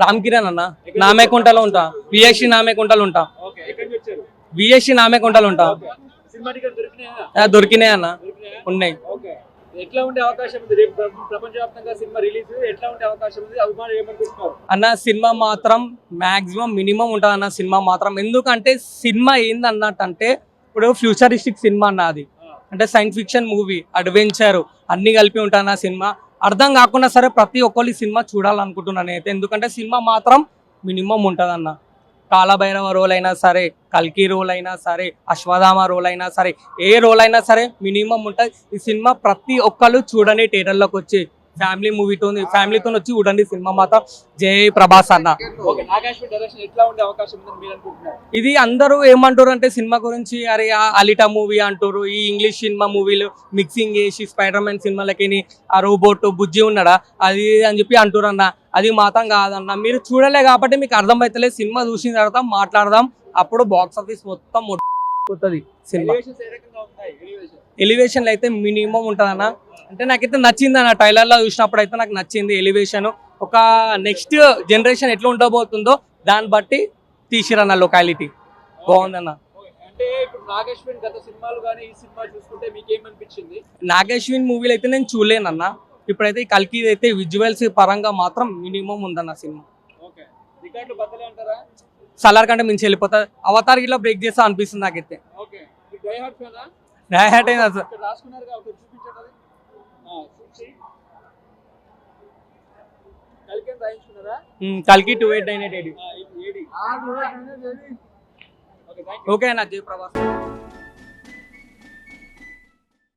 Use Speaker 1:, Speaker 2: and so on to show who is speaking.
Speaker 1: రామ్ కిరణ్ అన్న. నామేకుంటలో ఉంటా. విఎస్సి నామేకుంటలో ఉంటా. విఎస్సి నామేకుంటలో ఉంటా.
Speaker 2: దొరికినాయా?
Speaker 1: అన్న. ఉన్నాయి.
Speaker 2: ఓకే. ఎట్లా ఉండే అవకాశం ఉంది? రేపు ప్ర- ప్రపంచవ్యాప్తంగా సినిమా రిలీజ్ ఎట్లా ఉండే అవకాశం ఉంది? అభిమానులు ఏమనుకుంటున్నారు
Speaker 1: అన్న సినిమా మాత్రం మాక్సిమం మినిమం ఉంటుంది అన్న సినిమా మాత్రం. ఎందుకంటే సినిమా ఏందన్నట్టు అంటే ఇప్పుడు ఫ్యూచరిస్టిక్ సినిమా అన్న అది. అంటే సైన్స్ ఫిక్షన్ మూవీ అడ్వెంచర్ అన్ని కలిపి ఉంటాను ఆ సినిమా. అర్థం కాకుండా సరే ప్రతి ఒక్కళ్ళు ఈ సినిమా చూడాలనుకుంటున్నాను అయితే ఎందుకంటే సినిమా మాత్రం మినిమం ఉంటుంది అన్న కాలభైరవ రోల్ అయినా సరే కల్కి రోల్ అయినా సరే అశ్వధామ రోల్ అయినా సరే ఏ రోల్ అయినా సరే మినిమం ఉంటుంది. ఈ సినిమా ప్రతి ఒక్కళ్ళు చూడని థియేటర్లోకి వచ్చి ఫ్యామిలీ మూవీతో ఫ్యామిలీతో వచ్చి చూడండి సినిమా మాత్రం జై ప్రభాస్ అన్న. ఇది అందరూ ఏమంటారు అంటే సినిమా గురించి అరే అలిటా మూవీ అంటారు ఈ ఇంగ్లీష్ సినిమా మూవీలు మిక్సింగ్ చేసి స్పైడర్ మ్యాన్ సినిమాలకి ఆ రోబోట్ బుజ్జి ఉన్నాడా? అది అని చెప్పి అంటారు అన్న అది మాత్రం కాదన్న. మీరు చూడలే కాబట్టి మీకు అర్థమవుతలేదు సినిమా చూసిన తర్వాత మాట్లాడదాం. అప్పుడు బాక్స్ ఆఫీస్ మొత్తం పోతుంది సినిమా.
Speaker 2: ఎలివేషన్
Speaker 1: అయితే మినిమం ఉంటుందన్న. అంటే నాకైతే నచ్చింది అన్న. ట్రైలర్లో చూసినప్పుడు అయితే నాకు నచ్చింది ఎలివేషన్ ఒక నెక్స్ట్ జనరేషన్ ఎట్లా ఉండబోతుందో దాన్ని బట్టి తీసిరన్న లొకాలిటీ బాగుందన్న.
Speaker 2: అంటే ఇప్పుడు నాగేశ్వరి గత సినిమాలు కానీ ఈ సినిమా చూసుకుంటే మీకు ఏమనిపించింది
Speaker 1: నాగేశ్విన్ మూవీలు అయితే నేను చూడలేనన్న. ఇప్పుడైతే కల్కి అయితే విజువల్స్ పరంగా మాత్రం మినిమం ఉందన్న సినిమా
Speaker 2: ఓకే రికార్డులు బద్దలే అంటారా
Speaker 1: సలార్ కంటే మించి వెళ్ళిపోతుంది అవతార్ ఇట్లా బ్రేక్ చేస్తా అనిపిస్తుంది నాకైతే.
Speaker 2: డై హార్ట్
Speaker 1: అయినా
Speaker 2: చూసి. కలికి
Speaker 1: two eight nine eight eight okay అన్న జై ప్రభాస్